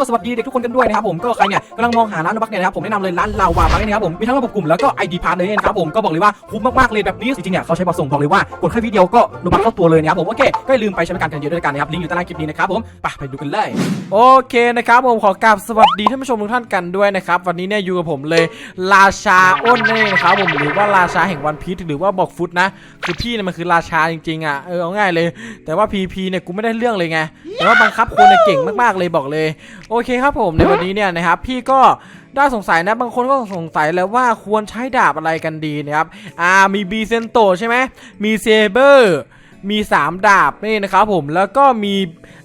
ก็สวัสดีเด็กทุกคนกันด้วยนะครับผมก็ใครเนี่ยกำลังมองหาร้านโลบักเนี่ยนะครับผมแนะนำเลยร้านลาวาบักนะครับผมมีทั้งระบบกลุ่มแล้วก็ ID พาร์ทเลยนะครับผมก็บอกเลยว่าคุ้มมากๆเลยแบบนี้จริงๆเนี่ยเขาใช้บัตรส่งบอกเลยว่ากดแค่วิดีโอก็โลบักเข้าตัวเลยนะครับผมโอเคก็อย่าลืมไปใช้บริการกันเยอะด้วยกันนะครับลิงก์อยู่ใต้ล่างคลิปนี้นะครับผมไปไปดูกันเลยโอเคนะครับผมขอกราบสวัสดีท่านผู้ชมทุกท่านกันด้วยนะครับวันนี้เนี่ยอยู่กับผมเลยราชาอ้นนั่นเองนะครับผมหรือว่าราชาแห่งวันพีชหรือว่าบอกฟุตนะคือพี่เนี่ยมันคือราชาจริงๆอะเออเอาง่ายเลย แต่ว่าพีพีเนี่ยกูไม่ได้เรื่องเลยไงแต่ว่าบังคับคนเนี่ยเก่งมากๆเลยบอกเลยโอเคครับผมในวันนี้เนี่ยนะครับพี่ก็ได้สงสัยนะบางคนก็สงสัยแล้วว่าควรใช้ดาบอะไรกันดีนะครับอ่ามีบีเซนโตใช่ไหมมีเซเบอร์มี 3 ดาบนี่นะครับผมแล้วก็มี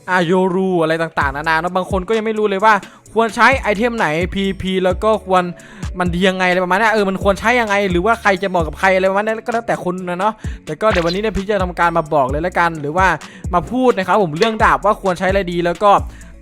อาโยรูอะไรต่างๆ นานาแล้วบางคนก็ยังไม่รู้เลยว่าควรใช้ไอเทมไหน PP แล้วก็ควรมันดียังไงอะไรประมาณนี้เออมันควรใช้ยังไง หรือว่าใครจะเหมาะกับใครอะไรประมาณนั้นก็แล้วแต่คนนะเนาะแต่ก็เดี๋ยววันนี้เนี่ยพี่จะทำการมาบอกเลยละกัน หรือว่ามาพูดนะครับผมเรื่องดาบว่าควรใช้อะไรดีแล้วก็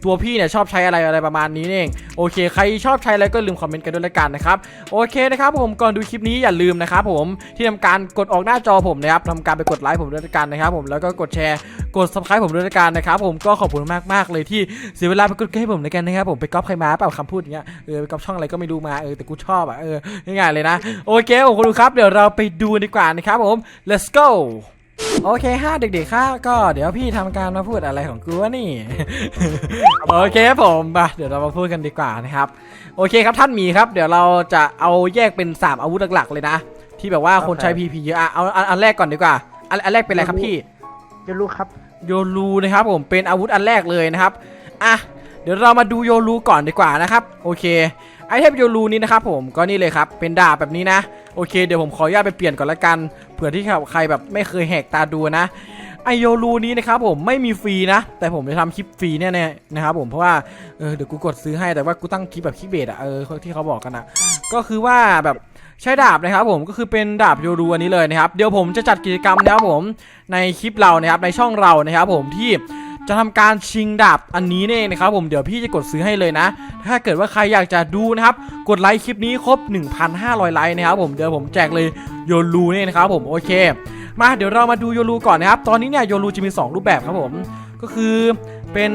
ตัวพี่เนี่ยชอบใช้อะไรอะไรประมาณนี้เองโอเคใครชอบใช้อะไรก็ลืมคอมเมนต์กันด้วยละกันนะครับโอเคนะครับผมก่อนดูคลิปนี้อย่าลืมนะครับผมที่ทำการกดออกหน้าจอผมนะครับทำการไปกดไลค์ผมด้วยละกันนะครับผมแล้วก็กดแชร์กด subscribe ผมด้วยละกันนะครับผมก็ขอบคุณมากๆเลยที่เสียเวลาไปกดให้ผมในกันนะครับผมไปก๊อปใครมาเปล่าคำพูดอย่างเงี้ยเออไปก๊อปช่องอะไรก็ไม่รู้มาเออแต่กูชอบอะเออง่ายๆเลยนะโอเคผมคุณดูครับเดี๋ยวเราไปดูดีกว่านะครับผม let's go โอเคฮะเด็กๆค่ะก็เดี๋ยวพี่ทำการมาพูดอะไรของกูวะนี่ โอเคครับผมมาเดี๋ยวเรามาพูดกันดีกว่านะครับ โอเคครับท่านหมีครับ เดี๋ยวเราจะเอาแยกเป็น 3 อาวุธหลักๆ เลยนะ ที่แบบว่าคนใช้ PP เยอะอะเอาอันอันแรกก่อนดีกว่าอันอันแรกเป็นอะไรครับพี่จะรู้ครับโยรูนะครับผมเป็นอาวุธอันแรกเลยนะครับอะเดี๋ยวเรามาดูโยรูก่อนดีกว่านะครับโอเคไอเทมโยรูนี้นะครับผมก็นี่เลยครับเป็นดาบแบบนี้นะโอเคเดี๋ยวผมขออนุญาตไปเปลี่ยนก่อนละกันเผื่อที่ใครแบบไม่เคยแหกตาดูนะไอโยรูนี้นะครับผมไม่มีฟรีนะ แต่ผมจะทำคลิปฟรีแน่ๆนะครับผมเพราะว่าเออเดี๋ยวกูกดซื้อให้แต่ว่ากูตั้งคลิปแบบคลิปเบสอะเออที่เขาบอกกันอะก็คือว่าแบบใช้ดาบนะครับผมก็คือเป็นดาบโยรูอันนี้เลยนะครับ เดี๋ยวผมจะจัดกิจกรรมนะครับผมในคลิปเรานะครับในช่องเรานะครับผมที่ จะทำการชิงดาบอันนี้เนี่ยนะครับผมเดี๋ยวพี่จะกดซื้อให้เลยนะ ถ้าเกิดว่าใครอยากจะดูนะครับ กดไลค์คลิปนี้ครบ 1,500 ไลค์นะครับผมเดี๋ยวผมแจกเลยโยรูเนี่ยนะครับผมโอเค มาเดี๋ยวเรามาดูโยรูก่อนนะครับ ตอนนี้เนี่ยโยรูจะมี 2 รูปแบบครับผม ก็คือเป็น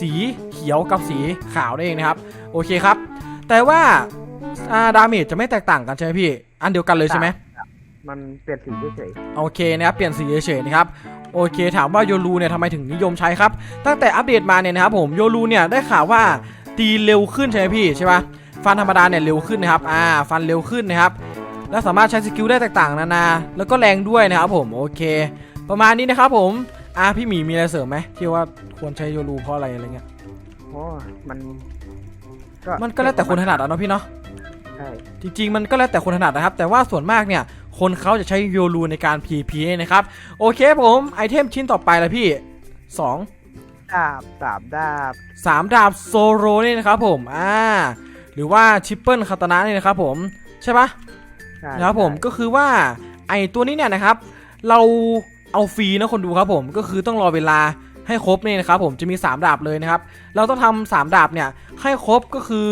สีเขียวกับสีขาวนั่นเองนะครับ โอเคครับ แต่ว่าอ่าดาเมจจะไม่แตกต่างกันใช่ไหมพี่ อันเดียวกันเลยใช่ไหม มันเปลี่ยนสีเฉยโอเคนะครับเปลี่ยนสีเฉยๆนะครับโอเค ถามว่าโยรูเนี่ยทำไมถึงนิยมใช้ครับ ตั้งแต่อัปเดตมาเนี่ยนะครับผมโยรูเนี่ยได้ข่าวว่าตีเร็วขึ้นใช่ไหมพี่ใช่ปะฟันธรรมดาเนี่ยเร็วขึ้นนะครับอ่าฟันเร็วขึ้นนะครับและสามารถใช้สกิลได้ต่างๆนานาแล้วก็แรงด้วยนะครับผมโอเค ประมาณนี้นะครับผมอ่าพี่หมีมีอะไรเสริมไหมที่ว่าควรใช้โยรูเพราะอะไรอะไรเงี้ยๆโอ้มันมันก็แล้วแต่คนถนัดอะเนาะพี่เนาะ ใช่จริงๆมันก็แล้วแต่คนถนัดนะครับ แต่ว่าส่วนมากเนี่ย คนเขาจะใช้โยรูในการ PP นะครับ โอเคผมไอเทมชิ้นต่อไปละพี่ 2 ดาบสามดาบ3 ดาบโซโรนี่นะครับผม อ่า หรือว่าชิปเปิลคาตานะนี่นะครับผม ใช่ปะ ใช่นะครับผมก็คือว่าไอตัวนี้เนี่ยนะครับ เราเอาฟรีนะคนดูครับผมก็คือต้องรอเวลาให้ครบเนี่ยนะครับผมจะมี 3 ดาบเลยนะครับ เราต้องทำสามดาบเนี่ยให้ครบก็คือ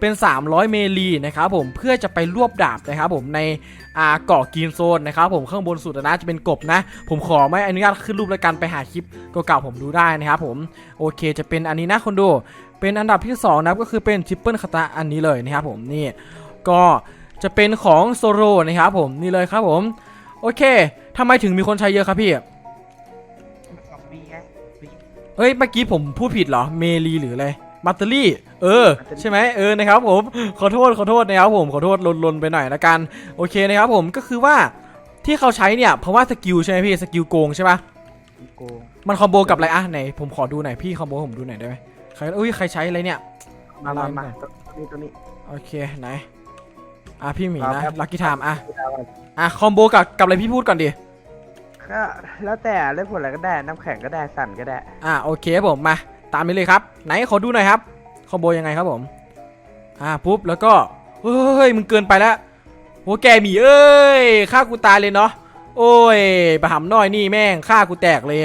เป็น 300 เมลีนะครับผมเพื่อจะไปรวบดาบนะครับผมในอ่าเกาะกีนโซนนะครับผมข้างบนสุดนะจะเป็นกบนะ ผมขอไม่อนุญาตขึ้นรูปรายการไปหาคลิปเก่าๆผมดูได้นะครับผมโอเคจะเป็นอันนี้นะคนดู เป็นอันดับที่2นะก็คือเป็นทริปเปิลคาตาอันนี้เลยนะครับผมนี่ก็จะเป็นของโซโรนะครับผมนี่เลยครับผมโอเคทำไมถึงมีคนใช้เยอะครับพี่เฮ้ยเมื่อกี้ผมพูดผิดเหรอเมลีหรืออะไร บัตเตอรี่ เออ ใช่ไหมเออนะครับผม ขอโทษขอโทษนะครับผมขอโทษลนลนไปหน่อยละกัน โอเคนะครับผมก็คือว่าที่เขาใช้เนี่ยเพราะว่าสกิลใช่ไหมพี่สกิลโกงใช่ปะโกงมันคอมโบกับอะไรอะไหนผมขอดูหน่อยพี่คอมโบให้ผมดูหน่อยได้ไหมใครอุ้ยใครใช้อะไรเนี่ยมามามาอะไรตัวนี้ตัวนี้โอเคไหนอะพี่หมีครันะบลักกี้ไทม์อะอะคอมโบกับกับอะไรพี่พูดก่อนดิก็แล้วแต่เล่นผลอะไรก็ได้น้ำแข็งก็ได้สั่นก็ได้ อะโอเคครับผมมา ตามนี้เลยครับ ไหนขอดูหน่อยครับคอมโบยังไงครับผม อ่าปุ๊บแล้วก็เฮ้ยมึงเกินไปแล้วโหแกหมีเอ้ยฆ่ากูตายเลยเนาะโอ้ยประหำน้อยนี่แม่งฆ่ากูแตกเลย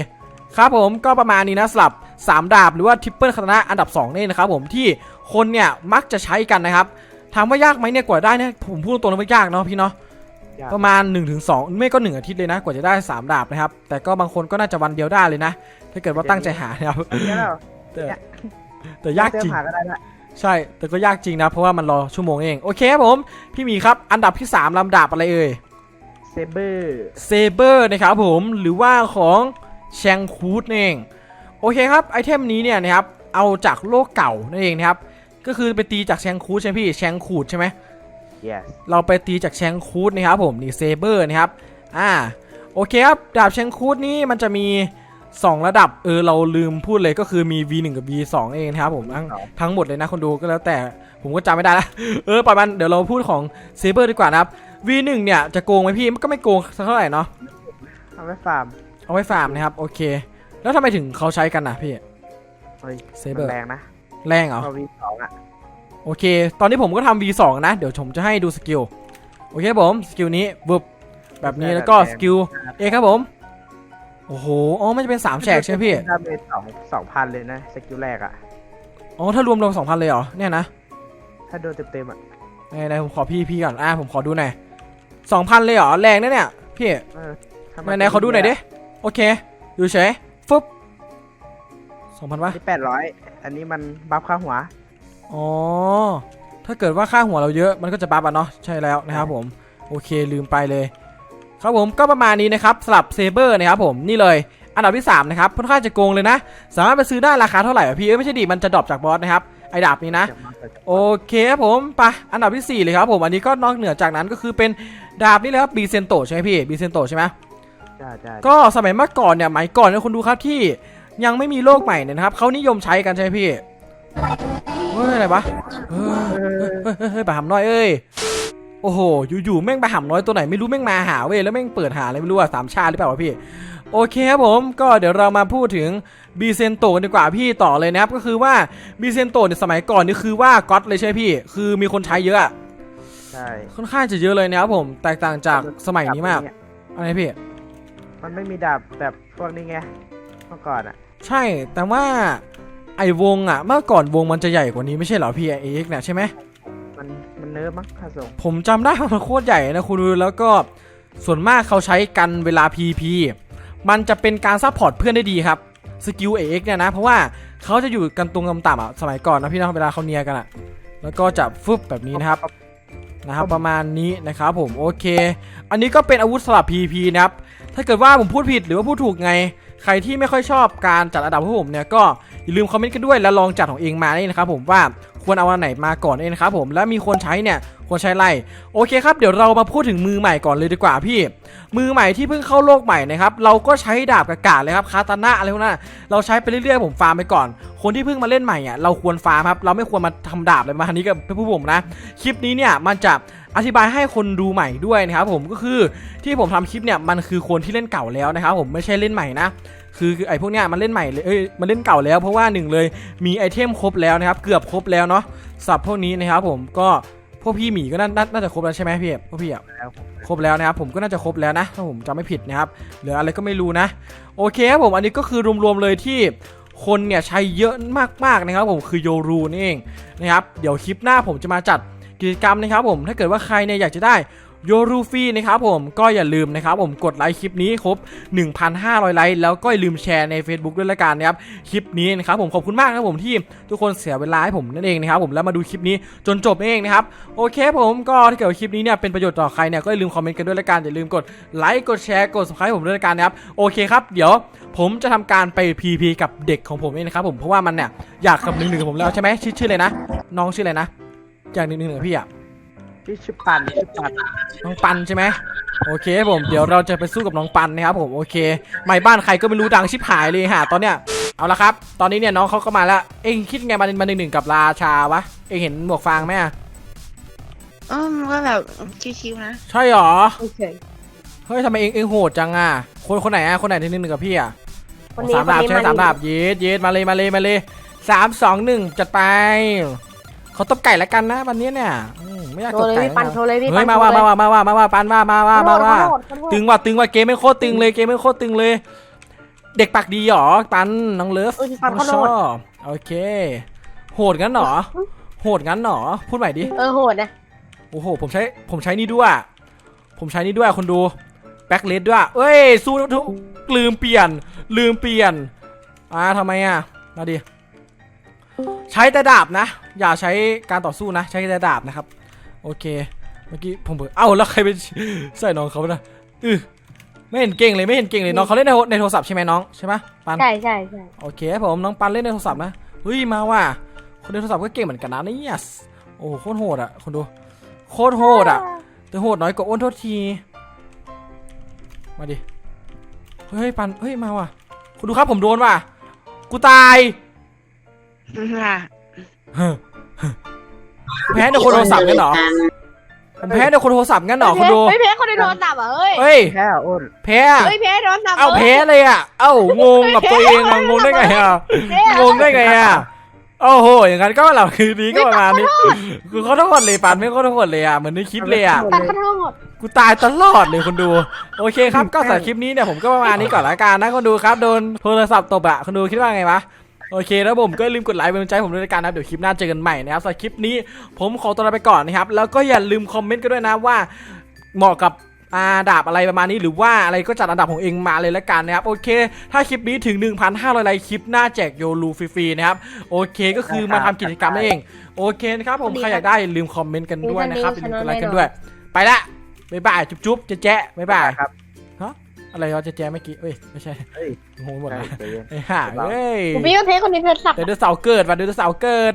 ครับผมก็ประมาณนี้นะสลับ 3 ดาบหรือว่าทริปเปิลคาตานะอันดับ2นี่นะครับผมที่คนเนี่ยมักจะใช้กันนะครับถามว่ายากไหมเนี่ยกว่าได้เนี่ยผมพูดตรงๆนะว่ายากเนาะพี่เนาะยากประมาณ 1-2 ไม่ก็ 1 อาทิตย์เลยนะ กว่าจะได้ 3 ดาบนะครับ แต่ก็บางคนก็น่าจะวันเดียวได้เลยนะ ถ้าเกิดว่าตั้งใจหานะครับเดี๋ยวเรา แต่แต่ยากจริงเติมหาก็ได้ละใช่ แต่ก็ยากจริงนะ เพราะว่ามันรอชั่วโมงเอง โอเคครับผม พี่หมีครับ อันดับที่ 3ลำดับอะไรเอ่ย เซเบอร์ เซเบอร์นะครับผม หรือว่าของแชงคูดนั่นเอง โอเคครับ ไอเทมนี้เนี่ยนะครับ เอาจากโลกเก่านั่นเองนะครับ ก็คือไปตีจากแชงคูดใช่ไหมพี่ แชงคูดใช่ไหม yes เราไปตีจากแชงคูดนะครับผม นี่เซเบอร์นะครับ อ่า โอเคครับ ดาบแชงคูดนี้มันจะมี 2 ระดับเออเราลืมพูดเลยก็คือมี V1 กับ V2 เองนะครับผมทั้งครับทั้งหมดเลยนะคนดูก็แล้วแต่ผมก็จำไม่ได้ละเออปล่อยมันเดี๋ยวเราพูดของเซเบอร์ดีกว่านะครับ V1 เนี่ยจะโกงไหมพี่มันก็ไม่โกงสักเท่าไหร่เนาะเอาไว้ฟาร์มเอาไว้ฟาร์มนะครับโอเค แล้วทำไมถึงเขาใช้กันนะพี่เฮ้ย Saber มันแรงนะแรงเหรอพอวีสองอะโอเค ตอนนี้ผมก็ทำ V2 นะ เดี๋ยวผมจะให้ดูสกิล โอเคครับผม สกิลนี้บึบแบบนี้แล้วก็สกิล เอครับผม โอ้โห อ๋อ มันจะเป็น3แฉกใช่ไหมพี่ ดาเมจสองสองพันเลยนะสกิลแรกอะอ๋อ ถ้ารวมรวม2,000เลยเหรอ เนี่ยนะถ้าโดนเต็มๆอะไหนๆผมขอพี่พี่ก่อน อะผมขอดูหน่อย2,000เลยเหรอ แรงนะเนี่ย พี่ เออถ้าไหนๆขอดูหน่อยดิ โอเค อยู่เฉยฟึบ2,000วะที่แปดร้อยอันนี้มันบัฟค่าหัว อ๋อ ถ้าเกิดว่าค่าหัวเราเยอะมันก็จะบัฟอะเนาะ ใช่แล้วนะครับผม โอเคลืมไปเลย ครับผมก็ประมาณนี้นะครับสลับเซเบอร์นะครับผมนี่เลยอันดับที่ 3 นะครับค่อนข้างจะโกงเลยนะ สามารถไปซื้อได้ราคาเท่าไหร่อะพี่เอ้ยไม่ใช่ดิมันจะดรอปจากบอสนะครับไอ้ดาบนี้นะจะมาเกิดจากโอเคครับผมไปอันดับที่ 4 เลยครับผมอันนี้ก็นอกเหนือจากนั้นก็คือเป็นดาบนี่เลยครับบีเซนโตใช่ไหมพี่บีเซนโตใช่ไหมจ้าจ้าก็สมัยเมื่อก่อนเนี่ยหมายก่อนเนี่ยคนดูครับที่ยังไม่มีโลกใหม่เนี่ยนะครับเขานิยมใช้กันใช่ไหมพี่เฮ้ยอะไรวะเฮ้ยเฮ้ยเฮ้ยเฮ้ยเฮ้ยไปหำน้อยเอ้ย โอ้โห อยู่ๆ แม่งไปหำน้อยตัวไหนไม่รู้แม่งมาหาเว้ย แล้วแม่งเปิดหาอะไรไม่รู้อะสามชาติหรือเปล่าวะพี่ โอเคครับผม ก็เดี๋ยวเรามาพูดถึงบีเซนโตกันดีกว่าพี่ต่อเลยนะครับ ก็คือว่าบีเซนโตเนี่ยสมัยก่อนนี่คือว่าก๊อตเลยใช่ไหมพี่ คือมีคนใช้เยอะอะใช่ ค่อนข้างจะเยอะเลยนะครับผม แตกต่างจากสมัยนี้มากดบพวเยอะไรพี่ มันไม่มีดาบแบบพวกนี้ไง เมื่อก่อนอะใช่ แต่ว่าไอวงอะเมื่อก่อนวงมันจะใหญ่กว่านี้ไม่ใช่เหรอพี่เอ็กเนี่ยใช่ไหม มันมันเนิร์ฟมั้งคาสงผมจำได้ว่ามันโคตรใหญ่นะคุณดูแล้วก็ส่วนมากเขาใช้กันเวลา PP มันจะเป็นการซัพพอร์ตเพื่อนได้ดีครับสกิลเอ็กเนี่ยนะ เพราะว่าเขาจะอยู่กันตรงกำต่ำๆอะสมัยก่อนนะพี่นะเวลาเขาเนียกันอะ แล้วก็จะฟึบแบบนี้นะครับนะครับประมาณนี้นะครับผมโอเค อันนี้ก็เป็นอาวุธสลับ PP นะครับ ถ้าเกิดว่าผมพูดผิดหรือว่าพูดถูกไง ใครที่ไม่ค่อยชอบการจัดอันดับพวกผมเนี่ยก็อย่าลืมคอมเมนต์กันด้วย แล้วลองจัดของเองมานี่นะครับผมว่า ควรเอาอันไหนมาก่อนเองครับผมและมีคนใช้เนี่ยควรใช้อะไรโอเคครับเดี๋ยวเรามาพูดถึงมือใหม่ก่อนเลยดีกว่าพี่ มือใหม่ที่เพิ่งเข้าโลกใหม่นะครับเราก็ใช้ดาบกระกาดเลยครับคาตานะอะไรพวกนั้นเราใช้ไปเรื่อยๆผมฟาร์มไปก่อน คนที่เพิ่งมาเล่นใหม่อะเราควรฟาร์มครับเราไม่ควรมาทำดาบเลยมาทันนี้กับพวกผมนะคลิปนี้เนี่ยมันจะ อธิบายให้คนดูใหม่ด้วยนะครับผมก็คือที่ผมทำคลิปเนี่ยมันคือคนที่เล่นเก่าแล้วนะครับผมไม่ใช่เล่นใหม่นะคือคือไอ้พวกเนี้ยมันเล่นใหม่เลยเอ้ยมันเล่นเก่าแล้วเพราะว่าหนึ่งเลยมีไอเทมครบแล้วนะครับเกือบครบแล้วเนาะสับพวกนี้นะครับผมก็พวกพี่หมีก็น่าน่าน่าจะครบแล้วใช่ไหมพี่พวกพี่อะแล้วครบแล้วนะครับผมก็น่าจะครบแล้วนะถ้าผมจำไม่ผิดนะครับเหลืออะไรก็ไม่รู้นะ โอเคครับผมอันนี้ก็คือรวมๆเลยที่คนเนี่ยใช้เยอะมากๆนะครับผมคือโยรูนี่เองนะครับเดี๋ยวคลิปหน้าผมจะมาจัด กิจกรรมนะครับผมถ้าเกิดว่าใครเนี่ยอยากจะได้โยรูฟรีนะครับผมก็อย่าลืมนะครับผมกดไลค์คลิปนี้ครบ 1,500 ไลค์แล้วก็อย่าลืมแชร์ใน Facebook ด้วยละกันนะครับคลิปนี้นะครับผมขอบคุณมากนะครับผมที่ทุกคนเสียเวลาให้ผมนั่นเองนะครับผมแล้วมาดูคลิปนี้จนจบนั่นเองนะครับโอเคผมก็ถ้าเกิดว่าคลิปนี้เนี่ยเป็นประโยชน์ต่อใครเนี่ยก็อย่าลืมคอมเมนต์กันด้วยละกันอย่าลืมกดไลค์กดแชร์กด subscribe ผมด้วยละกันนะครับโอเคครับเดี๋ยวผมจะทำการไป PP กับเด็กของผมเองนะครับผมเพราะว่ามันเนี่ยอยากกับหนึ่งหนึ่งผมแล้วใช่ไหมชื่อชื่อเลยนะ น้องชื่ออะไรนะ อยากหนึ่งหนึ่งกับพี่อะพี่ชื่อปันชื่อปันน้องปันใช่ไหมโอเคครับผมเดี๋ยวเราจะไปสู้กับน้องปันนะครับผมโอเคใหม่บ้านใครก็ไม่รู้ดังชิบหายเลยฮะตอนเนี้ยเอาละครับ ตอนนี้เนี่ยน้องเขาก็มาแล้ว เอ็งคิดไงมามาหนึ่งหนึ่งกับราชาวะ เอ็งเห็นหมวกฟางไหมอะอืมก็แบบชิวๆนะ ใช่หรอ โอเค เฮ้ยทำไมเอ็งเอ็งโหดจังอะ คนคนไหนอะ คนไหนที่หนึ่งหนึ่งกับพี่อะคนนี้สามดาบคนนี้ใช่ไหมมาสามดาบเยสเยสมาเลยมาเลยมาเลยสามสองหนึ่งจัดไป เขาตบไก่แล้วกันนะวันนี้เนี่ยอืมไม่อยากโชตว์บเลยไก่พี่ปันโชว์เลยพี่เฮ้ปัยนมาว่าโชมาว์เลยว่ามาว่ามาว่าปันว่ามาว่ามาว่าขอโทษขอโทษตึงว่ะตึงว่ะเกมไม่โคตรตึงเลยเกมไม่โคตรตึงเลย เด็กปากดีหรอปันน้องเลิฟเออพี่ปันขอชโทอษบโอเค โหดงั้นหรอ โหดงั้นหรอ พูดใหม่ดิเออโหดนะโอ้โหผมใช้ผมใช้นี่ด้วย ผมใช้นี่ด้วยคนดูแบ็คเลดด้วยเอ้ยสู้ทุกลืมเปลี่ยน ลืมเปลี่ยนอ่าทำไมอะมาดิใช้แต่ดาบนะ อย่าใช้การต่อสู้นะ ใช้แต่ดาบนะครับ โอเค เมื่อกี้ผมเปิดเอ้าแล้วใครไปใส่น้องเขานะอือไม่เห็นเก่งเลยไม่เห็นเก่งเลยน้องเขาเล่นในโทรในโทรศัพท์ใช่ไหมน้องใช่ไหมปันใช่ใช่ใช่โอเคครับผมน้องปันเล่นในโทรศัพท์นะเฮ้ยมาว่ะคนในโทรศัพท์ก็เก่งเหมือนกันนะเนี่ยโอ้โหโคตรโหดอะคนดูโคตรโหดอะแต่โหดน้อยกว่าอ้นโทษทีมาดิเฮ้ยปันเฮ้ยมาว่ะคุณดูครับผมโดนว่ะกูตายค่ะเฮ้อ แพ้ในคนโทรศัพท์งั้นเหรอผมแพ้ในคนโทรศัพท์งั้นเหรอคุณดูเฮ้ยแพ้คนในโทรศัพท์อะเฮ้ยเฮ้ยแค่อ้นแพ้เฮ้ยแพ้โทรศัพท์เอ้าแพ้เลยอะเอ้างงกับตัวเองอะงงได้ไงอะงงได้ไงอะโอ้โห อย่างนั้นก็เราคือนี้ก็ประมาณนี้คือเขาโทษเลยปานไม่เขาโทษเลยอะเหมือนในคลิปเลยอะตัดขอโทษกูตายตลอดเลยคนดู โอเคครับก็สำหรับคลิปนี้เนี่ยผมก็ประมาณนี้ก่อนละกันนะคนดูครับโดนโทรศัพท์ตบอะคนดูคิดว่าไงวะ โอเคแล้วผมก็อย่าลืมกดไลค์เป็นกำลังใจให้ผมด้วยละกันนะครับเดี๋ยวคลิปหน้าเจอกันใหม่นะครับสำหรับคลิปนี้ผมขอตัวลาไปก่อนนะครับแล้วก็อย่าลืมคอมเมนต์กันด้วยนะว่าเหมาะกับอาดาบอะไรประมาณนี้หรือว่าอะไรก็จัดอันดับของเองมาเลยละกันนะครับโอเค ถ้าคลิปนี้ถึง 1,500ไลค์คลิปหน้าแจกโยลูฟรีๆนะครับโอเคก็คือมาทำกิจกรรมนั่นเอง โอเคนะครับผมใครอยากได้อย่าลืมคอมเมนต์กันด้วยนะครับอย่าลืมกดไลค์กันด้วย ไปละบ๊ายบายจุ๊บๆเจ๊ะๆบ๊ายบาย ครับ อะไรวะเจะแจ๊เมื่อกี้เอ้ยไม่ใช่เฮ้ย งงหมดละยไอ้ห่าเอ้ยผมพี่ก็เทคคนนี้เป็สับเดือดเสาเกิดว่ะเดือดเสาเกิด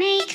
Make.